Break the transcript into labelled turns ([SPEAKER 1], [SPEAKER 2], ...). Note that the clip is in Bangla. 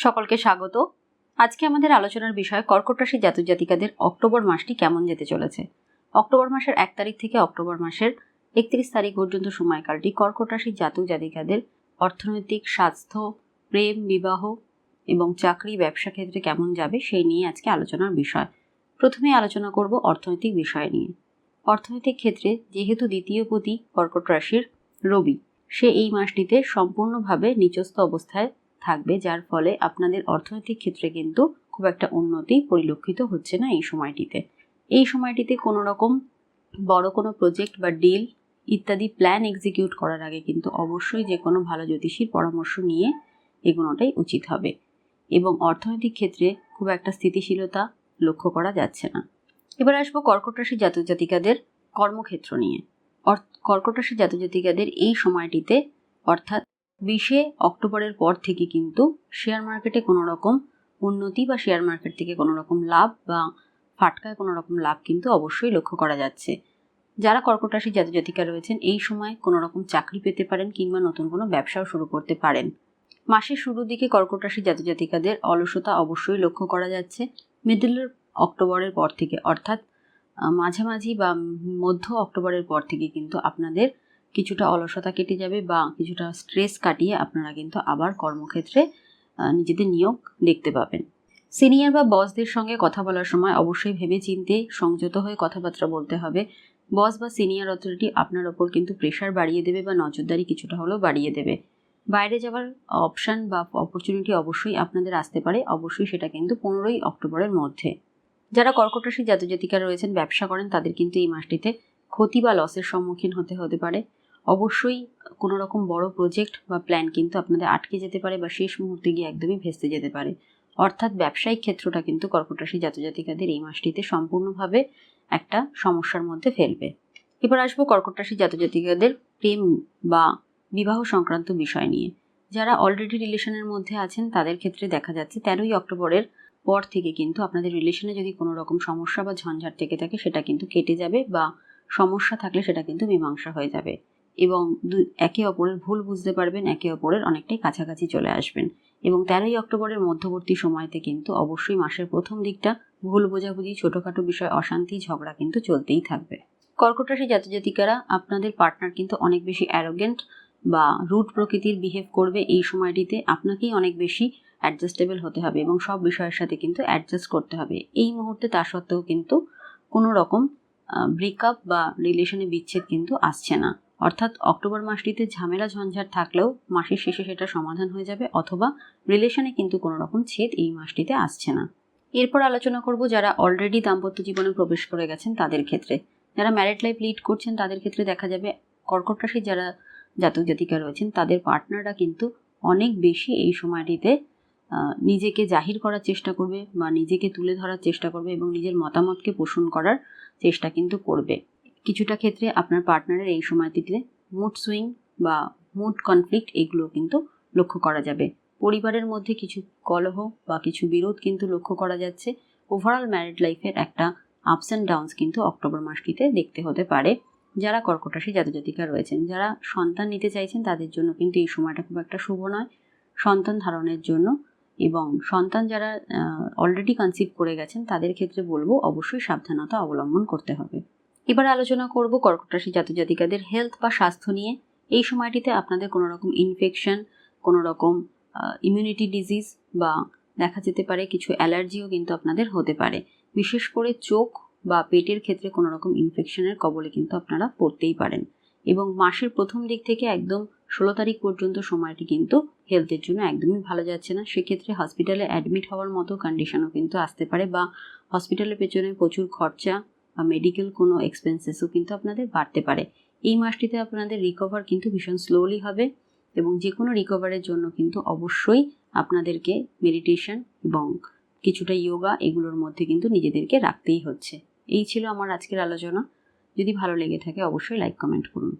[SPEAKER 1] সকলকে স্বাগত। আজকে আমাদের আলোচনার বিষয় কর্কট রাশি জাতক জাতিকাদের অক্টোবর মাসটি কেমন যেতে চলেছে? অক্টোবর মাসের এক তারিখ থেকে অক্টোবর মাসের একত্রিশ তারিখ পর্যন্ত সময়কালটি কর্কট রাশির জাতক জাতিকাদের অর্থনৈতিক, স্বাস্থ্য, প্রেম, বিবাহ এবং চাকরি, ব্যবসা ক্ষেত্রে কেমন যাবে সেই নিয়ে আজকে আলোচনার বিষয়। প্রথমে আলোচনা করব অর্থনৈতিক বিষয় নিয়ে। অর্থনৈতিক ক্ষেত্রে যেহেতু দ্বিতীয় পতি কর্কট রাশির রবি, সে এই মাসটিতে সম্পূর্ণভাবে নিচস্থ অবস্থায় থাকবে, যার ফলে আপনাদের অর্থনৈতিক ক্ষেত্রে কিন্তু খুব একটা উন্নতি পরিলক্ষিত হচ্ছে না এই সময়টিতে। এই সময়টিতে কোনো রকম বড় কোনো প্রজেক্ট বা ডিল ইত্যাদি প্ল্যান এক্সিকিউট করার আগে কিন্তু অবশ্যই যে কোনো ভালো জ্যোতিষীর পরামর্শ নিয়ে এগোনোটাই উচিত হবে। এবং অর্থনৈতিক ক্ষেত্রে খুব একটা স্থিতিশীলতা লক্ষ্য করা যাচ্ছে না। এবার আসব কর্কট রাশি জাতক জাতিকাদের কর্মক্ষেত্র নিয়ে। কর্কট রাশি জাতক জাতিকাদের এই সময়টিতে অর্থাৎ বিশে অক্টোবরের পর থেকে কিন্তু শেয়ার মার্কেটে কোনো রকম উন্নতি বা শেয়ার মার্কেট থেকে কোনো রকম লাভ বা ফাটকায় কোনো রকম লাভ কিন্তু অবশ্যই লক্ষ্য করা যাচ্ছে। যারা কর্কট রাশি জাতক রয়েছেন, এই সময় কোনো রকম চাকরি পেতে পারেন কিংবা নতুন কোনো ব্যবসাও শুরু করতে পারেন। মাসের শুরুর দিকে কর্কট জাতক জাতিকাদের অলসতা অবশ্যই লক্ষ্য করা যাচ্ছে। মিডল অক্টোবরের পর থেকে, অর্থাৎ মাঝামাঝি বা মধ্য অক্টোবরের পর থেকে কিন্তু আপনাদের কিছুটা অলসতা কেটে যাবে বা কিছুটা স্ট্রেস কাটিয়ে আপনারা কিন্তু আবার কর্মক্ষেত্রে নিজেদের নিয়োগ দেখতে পাবেন। সিনিয়র বা বসদের সঙ্গে কথা বলার সময় অবশ্যই ভেবে চিনতে সংযত হয়ে কথাবার্তা বলতে হবে। বস বা সিনিয়র অথরিটি আপনার ওপর কিন্তু প্রেশার বাড়িয়ে দেবে বা নজরদারি কিছুটা হলেও বাড়িয়ে দেবে। বাইরে যাওয়ার অপশান বা অপরচুনিটি অবশ্যই আপনাদের আসতে পারে। অবশ্যই সেটা কিন্তু পনেরোই অক্টোবরের মধ্যে। যারা কর্কট রাশি জাতজাতিকা রয়েছেন, ব্যবসা করেন, তাদের কিন্তু এই মাসটিতে ক্ষতি বা লসের সম্মুখীন হতে হতে পারে। অবশ্যই কোনো রকম বড় প্রজেক্ট বা প্ল্যান কিন্তু আপনাদের আটকে যেতে পারে বা শেষ মুহূর্তে গিয়ে একদমই ভেস্তে যেতে পারে। অর্থাৎ ব্যবসায়িক ক্ষেত্রটা কিন্তু কর্কট রাশি জাতজাতিকাদের এই মাসটিতে সম্পূর্ণভাবে একটা সমস্যার মধ্যে ফেলবে। এবার আসব কর্কট রাশি জাতজাতিকাদের প্রেম বা বিবাহ সংক্রান্ত বিষয় নিয়ে। যারা অলরেডি রিলেশনের মধ্যে আছেন, তাদের ক্ষেত্রে দেখা যাচ্ছে তেরোই অক্টোবরের পর থেকে কিন্তু আপনাদের রিলেশনে যদি কোনো রকম সমস্যা বা ঝঞ্ঝাট থেকে থাকে, সেটা কিন্তু কেটে যাবে বা সমস্যা থাকলে সেটা কিন্তু মীমাংসা হয়ে যাবে। এবং একে অপরের ভুল বুঝতে পারবেন, একে অপরের অনেকটাই কাছাকাছি চলে আসবেন। এবং তেরোই অক্টোবরের মধ্যবর্তী সময়তে কিন্তু অবশ্যই মাসের প্রথম দিকটা ভুল বোঝাবুঝি, ছোটোখাটো বিষয়, অশান্তি, ঝগড়া কিন্তু চলতেই থাকবে। কর্কট রাশি জাতজাতিকারা আপনাদের পার্টনার কিন্তু অনেক বেশি অ্যারোগেন্ট বা রুট প্রকৃতির বিহেভ করবে এই সময়টিতে। আপনাকেই অনেক বেশি অ্যাডজাস্টেবল হতে হবে এবং সব বিষয়ের সাথে কিন্তু অ্যাডজাস্ট করতে হবে। এই মুহূর্তে তা সত্ত্বেও কিন্তু কোনো রকম ব্রেকআপ বা রিলেশনে বিচ্ছেদ কিন্তু আসছে না। অর্থাৎ অক্টোবর মাসটিতে ঝামেলা ঝঞ্ঝাট থাকলেও মাসের শেষে সেটা সমাধান হয়ে যাবে অথবা রিলেশনে কিন্তু কোনো রকম ছেদ এই মাসটিতে আসছে না। এরপর আলোচনা করব যারা অলরেডি দাম্পত্য জীবনে প্রবেশ করে গেছেন তাদের ক্ষেত্রে। যারা ম্যারিড লাইফ লিড করছেন তাদের ক্ষেত্রে দেখা যাবে কর্কট রাশির যারা জাতক জাতিকা রয়েছেন তাদের পার্টনাররা কিন্তু অনেক বেশি এই সময়টিতে নিজেকে জাহির করার চেষ্টা করবে বা নিজেকে তুলে ধরার চেষ্টা করবে এবং নিজের মতামতকে পোষণ করার চেষ্টা কিন্তু করবে। কিছুটা ক্ষেত্রে আপনার পার্টনারের এই সময়টিতে মুড সুইং বা মুড কনফ্লিক্ট এগুলো কিন্তু লক্ষ্য করা যাবে। পরিবারের মধ্যে কিছু কলহ বা কিছু বিরোধ কিন্তু লক্ষ্য করা যাচ্ছে। ওভারঅল ম্যারিড লাইফের একটা আপস অ্যান্ড ডাউনস কিন্তু অক্টোবর মাসটিতে দেখতে হতে পারে। যারা কর্কটাশী জাতজাতিকা রয়েছেন, যারা সন্তান নিতে চাইছেন, তাদের জন্য কিন্তু এই সময়টা খুব একটা শুভ নয়। সন্তান ধারণের জন্য এবং সন্তান যারা অলরেডি কনসিভ করে গেছেন, তাদের ক্ষেত্রে বলব অবশ্যই সাবধানতা অবলম্বন করতে হবে। এবার আলোচনা করব কর্কট রাশি জাতজাতিকাদের হেলথ বা স্বাস্থ্য নিয়ে। এই সময়টিতে আপনাদের কোনো রকম ইনফেকশন কোনো রকম ইমিউনিটি ডিজিজ বা দেখা যেতে পারে কিছু অ্যালার্জিও কিন্তু আপনাদের হতে পারে। বিশেষ করে চোখ বা পেটের ক্ষেত্রে কোনো রকম ইনফেকশনের কবলে কিন্তু আপনারা পড়তেই পারেন। এবং মাসের প্রথম দিক থেকে একদম ষোলো তারিখ পর্যন্ত সময়টি কিন্তু হেলথের জন্য একদমই ভালো যাচ্ছে না। সেক্ষেত্রে হসপিটালে অ্যাডমিট হওয়ার মতো কন্ডিশনও কিন্তু আসতে পারে বা হসপিটালের পেছনে প্রচুর খরচা বা মেডিকেল কোনো এক্সপেন্সেসও কিন্তু আপনাদের বাড়তে পারে। এই মাসটিতে আপনাদের রিকভার কিন্তু ভীষণ স্লোলি হবে এবং যে কোনো রিকভারের জন্য কিন্তু অবশ্যই আপনাদেরকে মেডিটেশন এবং কিছুটা ইয়োগা এগুলোর মধ্যে কিন্তু নিজেদেরকে রাখতেই হচ্ছে। এই ছিল আমার আজকের আলোচনা। যদি ভালো লেগে থাকে অবশ্যই লাইক কমেন্ট করুন।